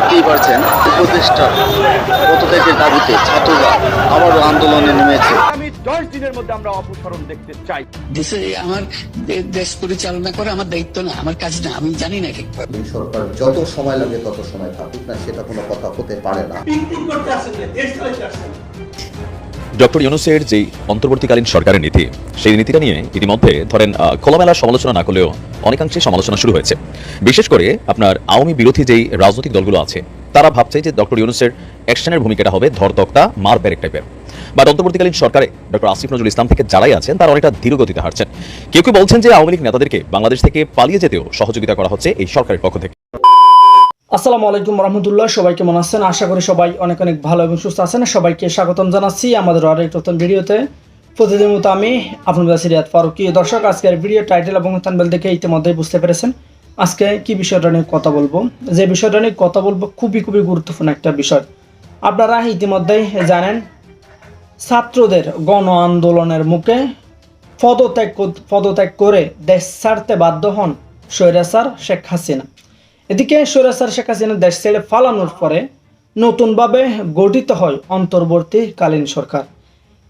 দেখতেই পারছেন? উপদেষ্টা পদত্যাগের দাবিতে ছাত্ররা আবারও আন্দোলনে নেমেছে। আগামী দশ দিনের মধ্যে আমরা অপসারণ দেখতে চাই। দেশে আমার দেশ পরিচালনা করে আমার দায়িত্ব না আমার কাজ না আমি জানি না ঠিকভাবে সরকার যত সময় লাগে তত সময় থাকুক না সেটা কোনো কথা হতে পারে না। ডক্টর ইউনুসের যেই অন্তর্বর্তীকালীন সরকারের নীতি সেই নীতিটা নিয়ে ইতিমধ্যে ধরেন আহ, খোলামেলা সমালোচনা না করলেও অনেকাংশে সমালোচনা শুরু হয়েছে। বিশেষ করে আপনার আওয়ামী বিরোধী যেই রাজনৈতিক দলগুলো আছে তারা ভাবছে যে ডক্টর ইউনুসের অ্যাকশনের ভূমিকাটা হবে ধরতক্তা মার ব্যারেক টাইপের। বা অন্তর্বর্তীকালীন সরকারে ডক্টর আসিফ নজরুল ইসলাম থেকে যারাই আছেন তারা অনেকটা ধীর গতিতে হারছেন কেউ কেউ বলছেন যে আওয়ামী লীগ নেতাদেরকে বাংলাদেশ থেকে পালিয়ে যেতেও সহযোগিতা করা হচ্ছে এই সরকারের পক্ষ থেকে। আসসালামু আলাইকুম রহমতুল্লাহ, সবাই কেমন আছেন? আশা করি সবাই অনেক অনেক ভালো এবং সুস্থ আছেন। সবাইকে স্বাগতম জানাচ্ছি আমাদের আরেক নতুন ভিডিওতে। প্রতিদিন মতো আমি আপনাদের সিরিয়াত ফারুকি। দর্শক, আজকের ভিডিও টাইটেল এবং থানবেল দেখে ইতিমধ্যেই বুঝতে পেরেছেন আজকে কি বিষয়টা নিয়ে কথা বলব। যে বিষয়টা নিয়ে কথা বলব খুবই খুবই গুরুত্বপূর্ণ একটা বিষয়। আপনারা ইতিমধ্যেই জানেন, ছাত্রদের গণ আন্দোলনের মুখে পদত্যাগ পদত্যাগ করে দেশ ছাড়তে বাধ্য হন স্বৈরাচার শেখ হাসিনা। এদিকে স্বৈরাচার শেখ হাসিনা দেশ ছেড়ে ফালানোর পরে নতুনভাবে গঠিত হয় অন্তর্বর্তীকালীন সরকার।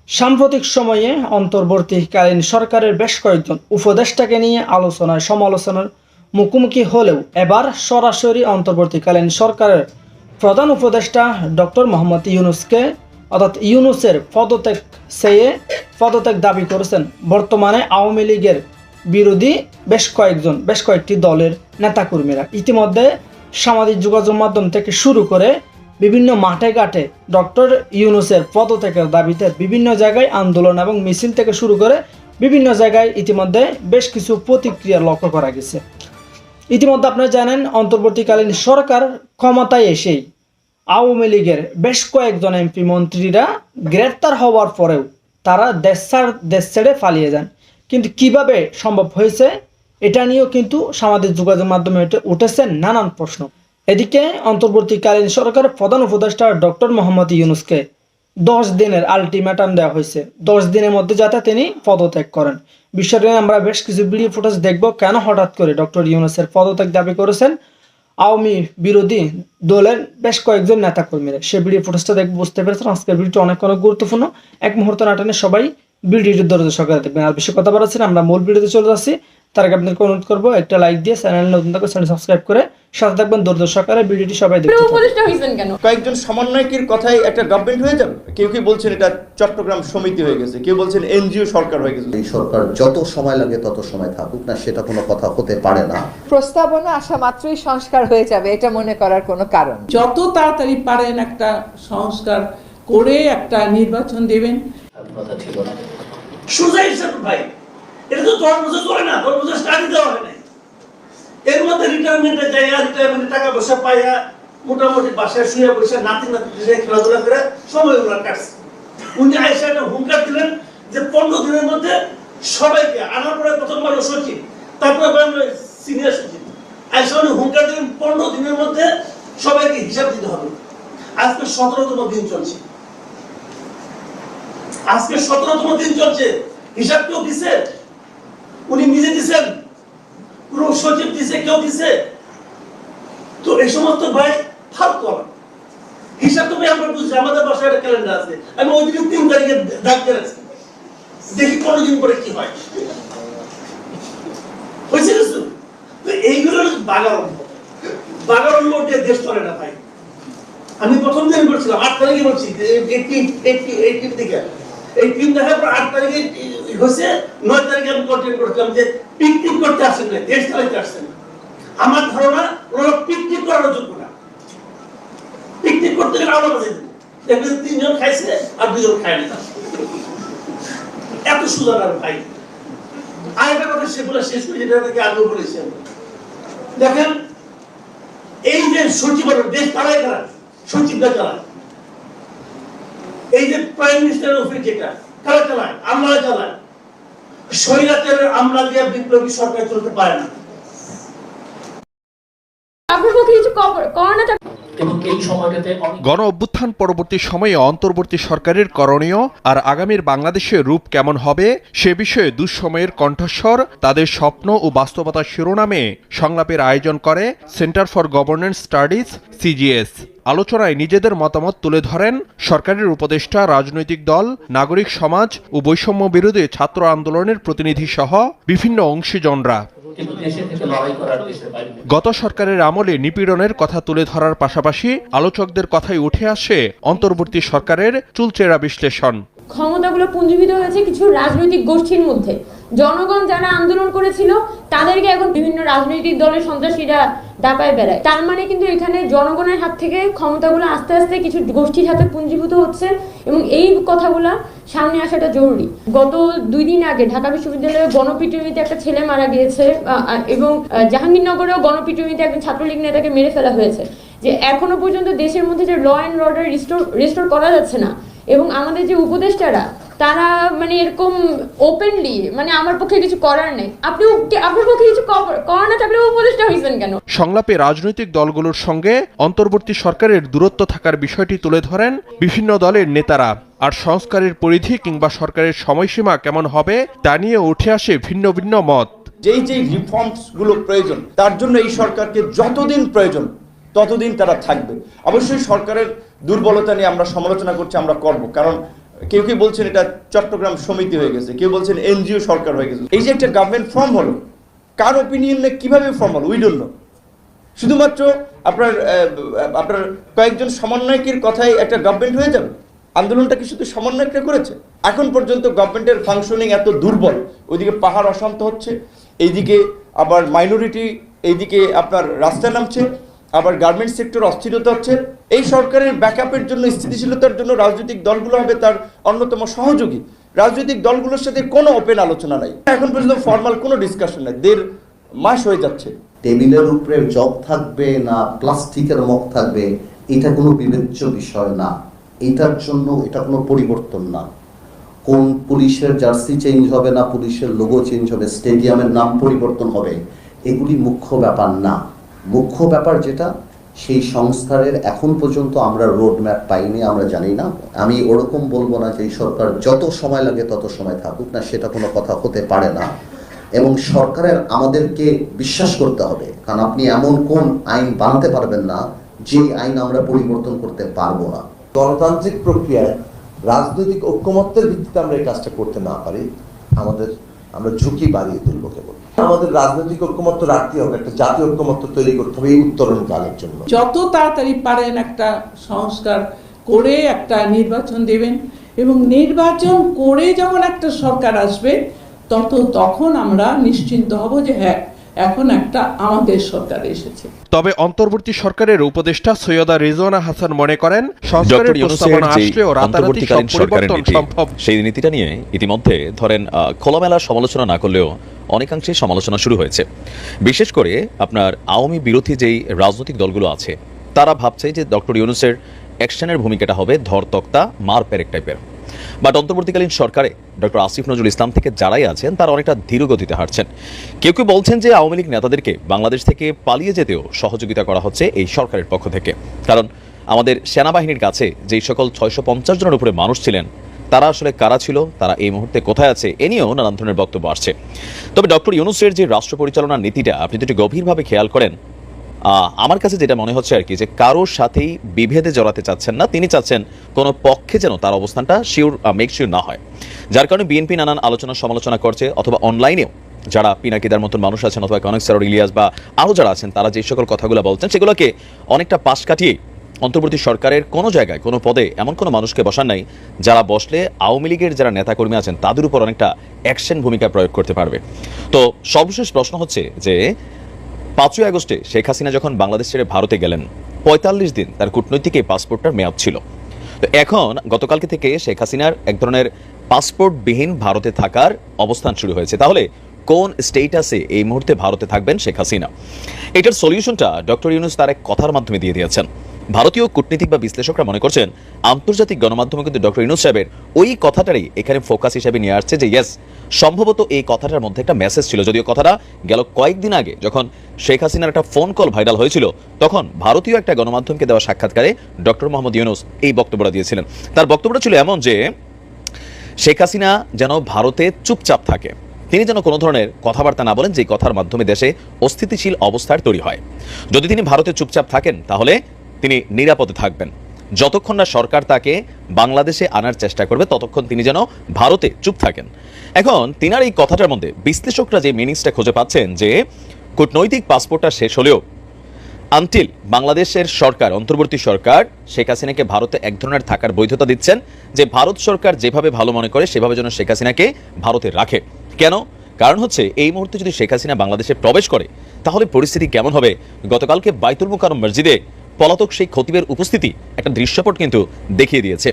সাম্প্রতিক সময়ে অন্তর্বর্তীকালীন সরকারের বেশ কয়েকজন উপদেষ্টাকে নিয়ে আলোচনায় সমালোচনার মুখোমুখি হলেও এবার সরাসরি অন্তর্বর্তীকালীন সরকারের প্রধান উপদেষ্টা ডক্টর মোহাম্মদ ইউনুসকে, অর্থাৎ ইউনুসের পদত্যাগ চেয়ে পদত্যাগ দাবি করেছেন বর্তমানে আওয়ামী লীগের বিরোধী বেশ কয়েকজন, বেশ কয়েকটি দলের নেতাকর্মীরা ইতিমধ্যে সামাজিক যোগাযোগ মাধ্যম থেকে শুরু করে বিভিন্ন মাঠে ঘাটে ডক্টর ইউনুসের পদত্যাগের দাবিতে বিভিন্ন জায়গায় আন্দোলন এবং মিছিল থেকে শুরু করে বিভিন্ন জায়গায় ইতিমধ্যে বেশ কিছু প্রতিক্রিয়া লক্ষ্য করা গেছে। ইতিমধ্যে আপনারা জানেন, অন্তর্বর্তীকালীন সরকার ক্ষমতায় এসেই আওয়ামী লীগের বেশ কয়েকজন এমপি মন্ত্রীরা গ্রেপ্তার হওয়ার পরেও তারা দেশ ছাড় দেশ ছেড়ে পালিয়ে যান। কিন্তু কীভাবে সম্ভব হয়েছে, এটা নিয়েও কিন্তু সামাজিক যোগাযোগ মাধ্যমে উঠেছে নানান প্রশ্ন। এদিকে অন্তর্বর্তীকালীন সরকারের প্রধান উপদেষ্টা ডক্টর মোহাম্মদ ইউনুসকে দশ দিনের আলটিমেটাম দেওয়া হয়েছে। দশ দিনের মধ্যে যাতে তিনি পদত্যাগ করেন। বিষয়টা আমরা বেশ কিছু ভিডিও ফুটেজ দেখব কেন হঠাৎ করে ডক্টর ইউনুসের পদত্যাগ দাবি করেছেন। আওয়ামী বিরোধী দলের বেশ কয়েকজন নেতাকর্মীরা। সে ভিডিও ফুটেজটা দেখে বুঝতে পেরেছেন। আজকের ভিডিওটা অনেক অনেক গুরুত্বপূর্ণ। এক মুহূর্ত নাটনে সবাই ভিডিওটি ধৈর্য সহকারে দেখবেন আর বেশি কথা বলাচ্ছেন আমরা মূল ভিডিওতে চলে যাচ্ছি। তার আগে আপনাদেরকে অনুরোধ করব একটা লাইক দিয়ে চ্যানেল নতুন থাকবে চ্যানেল সাবস্ক্রাইব করে সাথে থাকবেন। ধৈর্য সহকারে ভিডিওটি সবাই দেখতে থাকুন। উপদেষ্টা হয়েছেন কেন? কয়েকজন সমন্বয়কের কথাই একটা গভর্নমেন্ট হয়ে যাবে? কেউ কেউ বলছেন এটা চট্টগ্রাম সমিতি হয়ে গেছে? কেউ বলছেন এনজিও সরকার হয়ে গেছে? এই সরকার যত সময় লাগে তত সময় থাকুক না সেটা কোনো কথা হতে পারে না। প্রস্তাবনা আসা মাত্রই সংস্কার হয়ে যাবে এটা মনে করার কোনো কারণ যত তাড়াতাড়ি পারেন একটা সংস্কার করে একটা নির্বাচন দেবেন। এর মধ্যে টাকা পয়সা পাইয়া মোটামুটি খেলাধুলা সময় কাটছে। উনি একটা দিলেন যে পনেরো দিনের মধ্যে সবাইকে পরে সচিব, তারপরে সিনিয়র পনেরো দিনের মধ্যে সবাইকে হিসাব দিতে হবে। আজকে সতেরোতম দিন চলছে। আজকে সতেরোতম দিন চলছে। হিসাব কেউ দিছে? উনি নিজে দিছেন। কোন সচিব দিছে, কেউ দিছে? তো এই সমস্ত ভাই ফালতু আমার। হিসাব ভাই আমরা বুঝছি, আমাদের বাসায় একটা ক্যালেন্ডার আছে। আমি ওই দিন তিন তারিখে রাখছি দেখি দিন পরে কি হয়। হয়েছে কিছু? তো এইগুলো হলো বাগারম্ভ বাগারম্ভ দেশ চলে না ভাই। আমি প্রথম দিন বলছিলাম, আট তারিখে বলছি এইটিন এইটিন থেকে এই তিন দেখার আট তারিখে হচ্ছে নয় তারিখে আমি যে পিকনিক করতে আসেন না দেশ চালাইতে আসছেন আমার ধারণা পিকনিক করার যোগ্য না। পিকনিক করতে গেলে দেখবেন তিনজন খাইছে আর দুজন খায়নি এত সুন্দর আর ভাই। আরেকটা কথা সেগুলো শেষ করে যেটা থেকে আগেও বলেছি। দেখেন, এই যে সচিব দেশ চালায় কারা সচিবরা চালায়। এই যে প্রাইম মিনিস্টারের অফিস যেটা, কারা চালায়? আমলা চালায় স্বৈরাচারের আমলা দিয়ে বিপ্লবী সরকার চলতে পারে না। কিছু গণ অভ্যুত্থান পরবর্তী সময়ে অন্তর্বর্তী সরকারের করণীয় আর আগামীর বাংলাদেশের রূপ কেমন হবে সে বিষয়ে দুঃসময়ের কণ্ঠস্বর, তাদের স্বপ্ন ও বাস্তবতা শিরোনামে সংলাপের আয়োজন করে centre for governance studies, CGS. আলোচনায় নিজেদের মতামত তুলে ধরেন সরকারের উপদেষ্টা, রাজনৈতিক দল, নাগরিক সমাজ ও বৈষম্য বিরোধী ছাত্র আন্দোলনের প্রতিনিধি সহ বিভিন্ন অংশীজনরা। গত সরকারের আমলে নিপীড়নের কথা তুলে ধরার পাশাপাশি আলোচকদের কথাই উঠে আসে অন্তর্বর্তী সরকারের চুলচেরা বিশ্লেষণ। ক্ষমতাগুলো পুঞ্জীভূত হয়েছে কিছু রাজনৈতিক গোষ্ঠীর মধ্যে। জনগণ যারা আন্দোলন করেছিল, তাদেরকে এখন বিভিন্ন রাজনৈতিক দলের সন্ত্রাসীরা ডাকায় বেড়ায়। তার মানে কিন্তু এখানে জনগণের হাত থেকে ক্ষমতাগুলো আস্তে আস্তে কিছু গোষ্ঠীর হাতে পুঞ্জীভূত হচ্ছে এবং এই কথাগুলা সামনে আসাটা জরুরি। গত দুই দিন আগে ঢাকা বিশ্ববিদ্যালয়ে গণপিটুনিতে একটা ছেলে মারা গিয়েছে এবং জাহাঙ্গীরনগরেও গণপিটুনিতে একজন ছাত্রলীগ নেতাকে মেরে ফেলা হয়েছে। যে এখনও পর্যন্ত দেশের মধ্যে যে law and order restore restore করা যাচ্ছে না এবং আমাদের যে উপদেষ্টারা তারা মানে এরকম ওপেনলি মানে আমার পক্ষে কিছু করার নেই। আপনি আপনার পক্ষে কিছু করার না থাকলে উপদেষ্টা হয়েছেন কেন? সংলাপে রাজনৈতিক দলগুলোর সঙ্গে অন্তর্বর্তী সরকারের দূরত্ব থাকার বিষয়টি তুলে ধরেন বিভিন্ন দলের নেতারা। আর সংস্কারের পরিধি কিংবা সরকারের সময়সীমা কেমন হবে তা নিয়ে উঠে আসে ভিন্ন ভিন্ন মত। যেই যেই রিফর্মসগুলো প্রয়োজন তার জন্য এই সরকারকে যতদিন প্রয়োজন ততদিন তারা থাকবে। অবশ্যই সরকারের দুর্বলতা নিয়ে আমরা সমালোচনা করছি, আমরা করব। কারণ কেউ কেউ বলছেন এটা চট্টগ্রাম সমিতি হয়ে গেছে, কেউ বলছেন এনজিও সরকার হয়ে গেছে। এই যে একটা গভর্নমেন্ট ফর্ম হলো, কার ওপিনিয়নে কীভাবে ফর্ম হলো? উই শুধুমাত্র আপনার আপনার কয়েকজন সমন্বয়কের কথাই একটা গভর্নমেন্ট হয়ে যাবে? আন্দোলনটা কি শুধু সমন্বয়করা করেছে? এখন পর্যন্ত গভর্নমেন্টের ফাংশনিং এত দুর্বল। ওইদিকে পাহাড় অশান্ত হচ্ছে, এইদিকে আবার মাইনরিটি এইদিকে আপনার রাস্তায় নামছে। আবার গার্মেন্টস সেক্টর অস্থিরতা হচ্ছে। এই সরকারের ব্যাকআপের জন্য, স্থিতিশীলতার জন্য রাজনৈতিক দলগুলো হবে তার অন্যতম সহযোগী। রাজনৈতিক দলগুলোর সাথে কোনো ওপেন আলোচনা নাই। এখন পর্যন্ত ফর্মাল কোনো ডিসকাশন নাই। দেড় মাস হয়ে যাচ্ছে। টেবিলের উপরে জব থাকবে না, প্লাস্টিকের মগ থাকবে, এটা কোনো বিবেচ্য বিষয় না। এটার জন্য এটা কোনো পরিবর্তন না। কোন পুলিশের জার্সি চেঞ্জ হবে না, পুলিশের লোগো চেঞ্জ হবে, স্টেডিয়ামের নাম পরিবর্তন হবে, এগুলি মুখ্য ব্যাপার না। মুখ্য ব্যাপার যেটা, সেই সংস্কারের এখন পর্যন্ত আমরা রোড ম্যাপ পাইনি, আমরা জানি না। আমি ওরকম বলব না যে সরকার যত সময় লাগে তত সময় থাকুক, না সেটা কোনো কথা হতে পারে না। এবং সরকারের আমাদেরকে বিশ্বাস করতে হবে, কারণ আপনি এমন কোন আইন বানাতে পারবেন না যে আইন আমরা পরিবর্তন করতে পারব না। গণতান্ত্রিক প্রক্রিয়ায় রাজনৈতিক ঐক্যমত্যের ভিত্তিতে আমরা এই কাজটা করতে না পারি, আমাদের, আমরা ঝুঁকি বাড়িয়ে তুলবো কেবল। আমাদের রাজনৈতিক ঐক্যমত্য রাখতে হবে, একটা জাতীয় ঐক্যমত্য তৈরি করতে হবে এই উত্তরণ কালের জন্য। যত তাড়াতাড়ি পারেন একটা সংস্কার করে একটা নির্বাচন দেবেন এবং নির্বাচন করে যখন একটা সরকার আসবে, তত তখন আমরা নিশ্চিন্ত হব যে হ্যাঁ এখন একটা আমাদের সরকার এসেছে। তবে অন্তর্বর্তী সরকারের উপদেষ্টা সৈয়দা রিজওয়ানা হাসান মনে করেন সংস্কারের প্রস্তাবনা আসলেও রাতারাতি সব সরকারের পরিবর্তন সম্ভব। সেই নীতিটা নিয়ে ইতিমধ্যে ধরেন আহ, খোলামেলা সমালোচনা না করলেও অনেকাংশে সমালোচনা শুরু হয়েছে। বিশেষ করে আপনার আওয়ামী বিরোধী যেই রাজনৈতিক দলগুলো আছে তারা ভাবছে যে ডক্টর ইউনুসের অ্যাকশনের ভূমিকাটা হবে ধরতক্তা মার পেরেক টাইপের বাট অন্তর্বর্তীকালীন সরকারে ডক্টর আসিফ নজরুল ইসলাম থেকে যারাই আছেন, তারা অনেকটা ধীর গতিতে হাঁটছেন। কেউ কেউ বলছেন যে আওয়ামী লীগ নেতাদেরকে বাংলাদেশ থেকে পালিয়ে যেতেও সহযোগিতা করা হচ্ছে এই সরকারের পক্ষ থেকে। কারণ আমাদের সেনাবাহিনীর কাছে যেই সকল ছয়শো পঞ্চাশ জনের উপরে মানুষ ছিলেন, তারা আসলে কারা ছিল, তারা এই মুহূর্তে কোথায় আছে, এ নিয়েও নানান ধরনের বক্তব্য আসছে। তবে ডক্টর ইউনুসের যে রাষ্ট্র পরিচালনার নীতিটা, আপনি যদি গভীরভাবে খেয়াল করেন আমার কাছে যেটা মনে হচ্ছে আর কি, যে কারোর সাথেই বিভেদে জড়াতে চাচ্ছেন না। তিনি চাচ্ছেন কোনো পক্ষে যেন তার অবস্থানটা শিওর মেক শিওর না হয়। যার কারণে বিএনপি নানান আলোচনা সমালোচনা করছে অথবা অনলাইনেও যারা পিনাকিদার মতন মানুষ আছেন অথবা কনক স্যার ইলিয়াস বা আরও যারা আছেন, তারা যে সকল কথাগুলো বলছেন, সেগুলোকে অনেকটা পাশ কাটিয়ে অন্তর্বর্তী সরকারের কোনো জায়গায়, কোনো পদে এমন কোনো মানুষকে বসান নাই, যারা বসলে আওয়ামী লীগের যারা নেতাকর্মী আছেন, তাদের উপর অনেকটা অ্যাকশন ভূমিকা প্রয়োগ করতে পারবে। তো সর্বশেষ প্রশ্ন হচ্ছে যে পাঁচই আগস্টে শেখ হাসিনা যখন বাংলাদেশ ছেড়ে ভারতে গেলেন, পঁয়তাল্লিশ দিন তার কূটনৈতিক এই পাসপোর্টটার মেয়াদ ছিল। তো এখন গতকালকে থেকে শেখ হাসিনার এক ধরনের পাসপোর্টবিহীন ভারতে থাকার অবস্থান শুরু হয়েছে। তাহলে কোন স্টেটাসে এই মুহূর্তে ভারতে থাকবেন শেখ হাসিনা? এটার সলিউশনটা ডক্টর ইউনুস তার এক কথার মাধ্যমে দিয়ে দিয়েছেন। ভারতীয় কূটনীতিক বা বিশ্লেষকরা মনে করছেন, আন্তর্জাতিক গণমাধ্যমে কিন্তু ডক্টর ইনুস সাহেবের ওই কথাটারই এখানে ফোকাস হিসেবে নিয়ে আসছে যে ইয়েস সম্ভবত এই কথাটার মধ্যে একটা মেসেজ ছিল। যদিও কথাটা গেল কয়েকদিন আগে যখন শেখ হাসিনার একটা ফোন কল ভাইরাল হয়েছিল, তখন ভারতীয় একটা গণমাধ্যমকে দেওয়া সাক্ষাৎকারে ডক্টর মোহাম্মদ ইউনুস এই বক্তব্যটা দিয়েছিলেন। তার বক্তব্যটা ছিল এমন যে, শেখ হাসিনা যেন ভারতে চুপচাপ থাকে। তিনি যেন কোনো ধরনের কথাবার্তা না বলেন যে কথার মাধ্যমে দেশে অস্থিতিশীল অবস্থার তৈরি হয়। যদি তিনি ভারতে চুপচাপ থাকেন, তাহলে তিনি নিরাপদে থাকবেন। যতক্ষণ না সরকার তাকে বাংলাদেশে আনার চেষ্টা করবে, ততক্ষণ তিনি যেন ভারতে চুপ থাকেন। এখন তিনার এই কথাটার মধ্যে বিশ্লেষকরা যে মিনিংসটা খুঁজে পাচ্ছেন যে, কূটনৈতিক পাসপোর্টটা শেষ হলেও আনটিল বাংলাদেশের সরকার, অন্তর্বর্তী সরকার শেখ হাসিনাকে ভারতে এক ধরনের থাকার বৈধতা দিচ্ছেন যে, ভারত সরকার যেভাবে ভালো মনে করে সেভাবে যেন শেখ হাসিনাকে ভারতে রাখে। কেন? কারণ হচ্ছে এই মুহূর্তে যদি শেখ হাসিনা বাংলাদেশে প্রবেশ করে, তাহলে পরিস্থিতি কেমন হবে? গতকালকে বাইতুল মুকারম মসজিদে পলাতক সেই খতিবের উপস্থিতি একটা দৃশ্যপট কিন্তু দেখিয়ে দিয়েছে।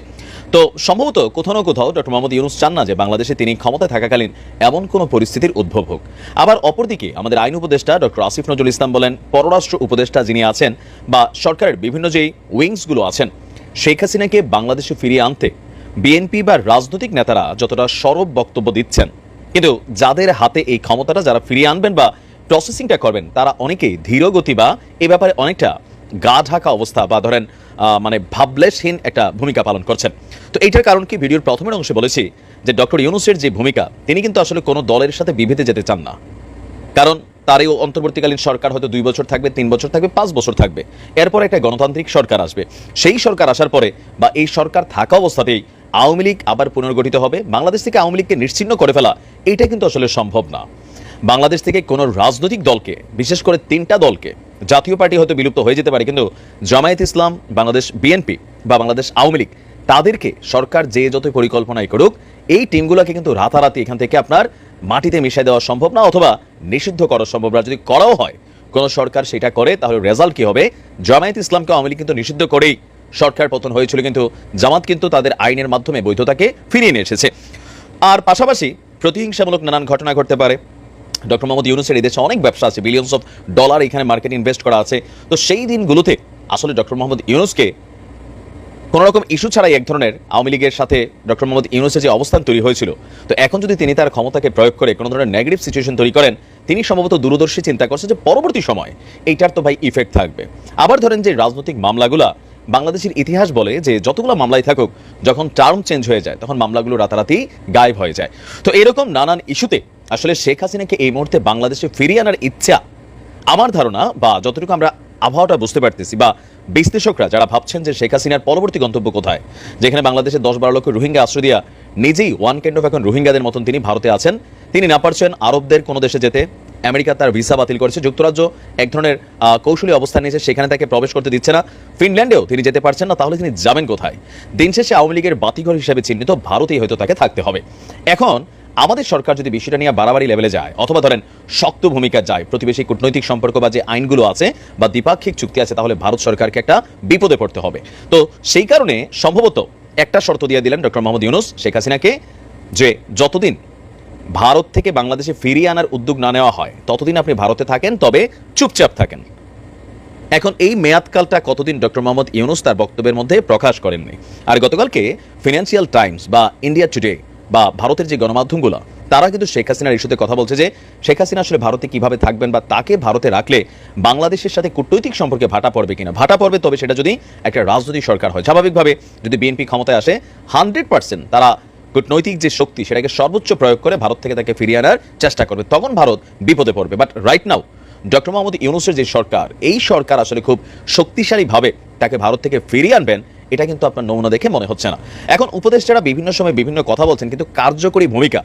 তো সম্ভবত কোথাও না কোথাও ডক্টর মোহাম্মদ ইউনুস চান না যে বাংলাদেশে তিনি ক্ষমতায় থাকাকালীন এমন কোনো পরিস্থিতির উদ্ভব হোক। আবার অপরদিকে আমাদের আইন উপদেষ্টা ডক্টর আসিফ নজরুল ইসলাম বলেন, পররাষ্ট্র উপদেষ্টা যিনি আছেন বা সরকারের বিভিন্ন যেই উইংসগুলো আছেন, শেখ হাসিনাকে বাংলাদেশে ফিরিয়ে আনতে বিএনপি বা রাজনৈতিক নেতারা যতটা সরব বক্তব্য দিচ্ছেন, কিন্তু যাদের হাতে এই ক্ষমতাটা যারা ফিরিয়ে আনবেন বা প্রসেসিংটা করবেন, তারা অনেকেই ধীরগতি বা এ ব্যাপারে অনেকটা গা ঢাকা অবস্থা বা ধরেন মানে ভাবলেশহীন একটা ভূমিকা পালন করছেন। তো এইটার কারণ কি ভিডিওর প্রথমের অংশে বলেছি যে ডক্টর ইউনুসের যে ভূমিকা, তিনি কিন্তু আসলে কোনো দলের সাথে বিভেদে যেতে চান না। কারণ তার এই অন্তর্বর্তীকালীন সরকার হয়তো দুই বছর থাকবে, তিন বছর থাকবে, পাঁচ বছর থাকবে। এরপর একটা গণতান্ত্রিক সরকার আসবে। সেই সরকার আসার পরে বা এই সরকার থাকা অবস্থাতেই আওয়ামী লীগ আবার পুনর্গঠিত হবে। বাংলাদেশ থেকে আওয়ামী লীগকে নিশ্চিহ্ন করে ফেলা এটা কিন্তু আসলে সম্ভব না। বাংলাদেশ থেকে কোনো রাজনৈতিক দলকে, বিশেষ করে তিনটা দলকে, জাতীয় পার্টি হয়তো বিলুপ্ত হয়ে যেতে পারে, কিন্তু জামায়াত ইসলাম, বাংলাদেশ বিএনপি বা বাংলাদেশ আওয়ামী লীগ, তাদেরকে সরকার যে যত পরিকল্পনাই করুক, এই টিমগুলোকে কিন্তু রাতারাতি এখান থেকে আপনার মাটিতে মিশাই দেওয়া সম্ভব না অথবা নিষিদ্ধ করা সম্ভব না। যদি করাও হয়, কোন সরকার সেটা করে, তাহলে রেজাল্ট কি হবে? জামায়াত ইসলামকে আওয়ামী লীগ কিন্তু নিষিদ্ধ করেই সরকার পতন হয়েছিল, কিন্তু জামাত কিন্তু তাদের আইনের মাধ্যমে বৈধতাকে ফিরিয়ে নিয়ে এসেছে। আর পাশাপাশি প্রতিহিংসামূলক নানান ঘটনা ঘটতে পারে। ডক্টর মোহাম্মদ ইউনুসের এদেশে অনেক ব্যবসা আছে বিলিয়ন্স অফ ডলার এখানে মার্কেট ইনভেস্ট করা আছে। তো সেই দিনগুলোতে আসলে ডক্টর মোহাম্মদ ইউনুসকে কোনো রকম ইস্যু ছাড়াই এক ধরনের আওয়ামী লীগের সাথে ডক্টর মোহাম্মদ ইউনুসের যে অবস্থান তৈরি হয়েছিল, তো এখন যদি তিনি তার ক্ষমতাকে প্রয়োগ করে কোনো ধরনের নেগেটিভ সিচুয়েশন তৈরি করেন, তিনি সম্ভবত দূরদর্শী চিন্তা করছে যে পরবর্তী সময় এইটার তো ভাই ইফেক্ট থাকবে। আবার ধরেন যে রাজনৈতিক মামলাগুলা বাংলাদেশের ইতিহাস বলে যে যতগুলো মামলাই থাকুক, যখন টার্ম চেঞ্জ হয়ে যায়, তখন মামলাগুলো রাতারাতি গায়েব হয়ে যায়। তো এরকম নানান ইস্যুতে আসলে শেখ হাসিনাকে এই মুহূর্তে বাংলাদেশে ফিরিয়ে আনার ইচ্ছা আমার ধারণা বা যতটুকু আমরা আবহাওয়াটা বুঝতে পারতেছি বা বিশ্লেষকরা যারা ভাবছেন যে শেখ হাসিনার পরবর্তী গন্তব্য কোথায়, যেখানে বাংলাদেশে দশ বারো লক্ষ রোহিঙ্গা আশ্রয় দিয়া নিজেই ওয়ান কাইন্ড অফ এখন রোহিঙ্গাদের মতন তিনি ভারতে আছেন, তিনি না পারছেন আরবদের কোনো দেশে যেতে। আমেরিকা তার ভিসা বাতিল করেছে, যুক্তরাজ্য এক ধরনের কৌশলী অবস্থান নিয়েছে, সেখানে তাকে প্রবেশ করতে দিচ্ছে না। ফিনল্যান্ডেও তিনি যেতে পারছেন না, তাহলে তিনি যাবেন কোথায়? দিন শেষে আওয়ামী লীগের বাতিঘর হিসেবে চিহ্নিত, ভারতেই হয়তো তাকে থাকতে হবে। এখন আমাদের সরকার যদি বিষয়টা নিয়ে বাড়াবাড়ি লেভেলে যায়, অথবা ধরেন শক্ত ভূমিকা যায়, প্রতিবেশী কূটনৈতিক সম্পর্ক বা যে আইনগুলো আছে বা দ্বিপাক্ষিক চুক্তি আছে, তাহলে ভারত সরকারকে একটা বিপদে পড়তে হবে। তো সেই কারণে সম্ভবত একটা শর্ত দিয়ে দিলেন ডক্টর মোহাম্মদ ইউনুস শেখ হাসিনাকে যে যতদিন ভারত থেকে বাংলাদেশে ফিরিয়ে আনার উদ্যোগ না নেওয়া হয়, ততদিন আপনি ভারতে থাকেন, তবে চুপচাপ থাকেন। এখন এই মেয়াদকালটা কতদিন ডক্টর মোহাম্মদ ইউনুস তার বক্তব্যের মধ্যে প্রকাশ করেননি? আর গতকালকে ফিনান্সিয়াল টাইমস বা ইন্ডিয়া টুডে বা ভারতের যে গণমাধ্যমগুলো, তারা কিন্তু শেখ হাসিনার ইস্যুতে কথা বলছে যে, শেখ হাসিনা আসলে ভারতে কীভাবে থাকবেন বা তাকে ভারতে রাখলে বাংলাদেশের সাথে কূটনৈতিক সম্পর্কে ভাটা পড়বে কিনা? ভাটা পড়বে তবে সেটা যদি একটা রাজনৈতিক সরকার হয়। স্বাভাবিকভাবে যদি বিএনপি ক্ষমতায় আসে, হান্ড্রেড পার্সেন্ট তারা কূটনৈতিক যে শক্তি, সেটাকে সর্বোচ্চ প্রয়োগ করে ভারত থেকে তাকে ফিরিয়ে আনার চেষ্টা করবে। তখন ভারত বিপদে পড়বে। But right now doctor Mohammad ইউনুসের যে সরকার, এই সরকার আসলে খুব শক্তিশালীভাবে তাকে ভারত থেকে ফিরিয়ে আনবেন এটা কিন্তু আপনার নমুনা দেখে মনে হচ্ছে না। এখন উপদেষ্টারা বিভিন্ন সময় বিভিন্ন কথা বলছেন, কিন্তু কার্যকরী ভূমিকা।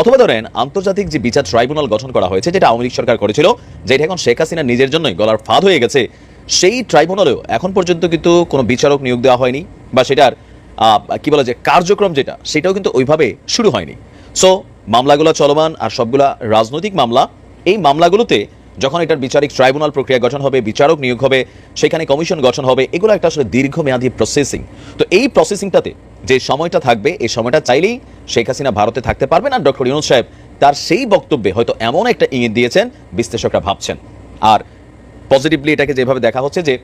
অথবা ধরেন, আন্তর্জাতিক যে বিচার ট্রাইব্যুনাল গঠন করা হয়েছে, যেটা আওয়ামী লীগ সরকার করেছিল যেটা এখন শেখ হাসিনা নিজের জন্যই গলার ফাঁদ হয়ে গেছে, সেই ট্রাইব্যুনালেও এখন পর্যন্ত কিন্তু কোনো বিচারক নিয়োগ দেওয়া হয়নি, বা সেটার কি বলা যায় কার্যক্রম যেটা, সেটাও কিন্তু ওইভাবে শুরু হয়নি। সো মামলাগুলো চলমান, আর সবগুলা রাজনৈতিক মামলা, এই মামলাগুলোতে যখন এটার বিচারিক ট্রাইব্যুনাল প্রক্রিয়া গঠন হবে, বিচারক নিয়োগ হবে, সেখানে কমিশন গঠন হবে, এগুলো একটা আসলে দীর্ঘমেয়াদী প্রসেসিং তো এই প্রসেসিংটাতে যে সময়টা থাকবে, এই সময়টা চাইলেই শেখ হাসিনা ভারতে থাকতে পারবেন আর ডক্টর ইউনুস সাহেব তার সেই বক্তব্যে হয়তো এমন একটা ইঙ্গিত দিয়েছেন, বিশ্লেষকরা ভাবছেন। আর পজিটিভলি এটাকে যেভাবে দেখা হচ্ছে যে,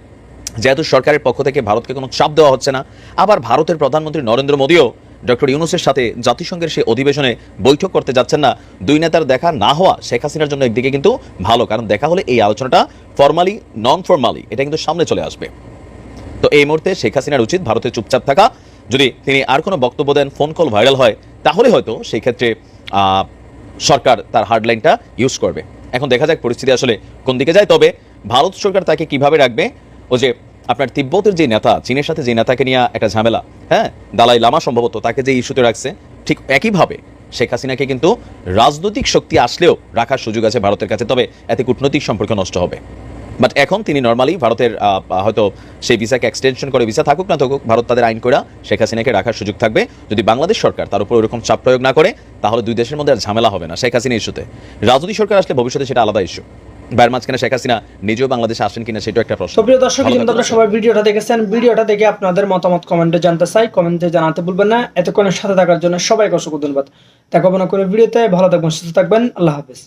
যেহেতু সরকারের পক্ষ থেকে ভারতকে কোনো চাপ দেওয়া হচ্ছে না, আবার ভারতের প্রধানমন্ত্রী নরেন্দ্র মোদীও ডক্টর ইউনুসের সাথে জাতিসংঘের সেই অধিবেশনে বৈঠক করতে যাচ্ছেন না। দুই নেতার দেখা না হওয়া শেখ হাসিনার জন্য একদিকে কিন্তু ভালো, কারণ দেখা হলে এই আলোচনাটা ফর্মালি নন ফর্মালি এটা কিন্তু সামনে চলে আসবে। তো এই মুহূর্তে শেখ হাসিনার উচিত ভারতে চুপচাপ থাকা। যদি তিনি আর কোনো বক্তব্য দেন ফোন কল ভাইরাল হয়, তাহলে হয়তো সেই ক্ষেত্রে সরকার তার হার্ডলাইনটা ইউজ করবে। এখন দেখা যাক পরিস্থিতি আসলে কোন দিকে যায়। তবে ভারত সরকার তাকে কীভাবে রাখবে? ও যে আপনার তিব্বতের যে নেতা, চীনের সাথে যে নেতাকে নিয়ে একটা ঝামেলা হ্যাঁ? দালাই লামা সম্ভবত তাকে যে ইস্যুতে রাখছে, ঠিক একইভাবে শেখ হাসিনাকে কিন্তু রাজনৈতিক শক্তি আসলেও রাখার সুযোগ আছে ভারতের কাছে, তবে এতে কূটনৈতিক সম্পর্ক নষ্ট হবে। বাট এখন তিনি নর্মালি ভারতের হয়তো সেই ভিসাকে এক্সটেনশন করে ভিসা থাকুক না থাকুক ভারত তাদের আইন করে সেই হাসিনাকে রাখার সুযোগ থাকবে। যদি বাংলাদেশ সরকার তার উপর ওরকম চাপ প্রয়োগ না করে তাহলে দুই দেশের মধ্যে আর ঝামেলা হবে না শেখ হাসিনা ইস্যুতে। রাজনৈতিক সরকার আসলে ভবিষ্যতে সেটা আলাদা ইস্যু বাইরের মাঝখানে শেখ হাসিনা নিজেও বাংলাদেশে আসেন কিনা সেটাও একটা প্রশ্ন। তো প্রিয় দর্শক কিন্তু আপনারা সবাই ভিডিওটা দেখেছেন। ভিডিওটা দেখে আপনাদের মতামত কমেন্টে জানতে চাই। কমেন্টে জানাতে ভুলবেন না। এতক্ষণের সাথে থাকার জন্য সবাইকে অসংখ্য ধন্যবাদ। দেখা হবে না কোনো ভিডিওতে। ভালো থাকবেন সুস্থ থাকবেন। আল্লাহ হাফিজ।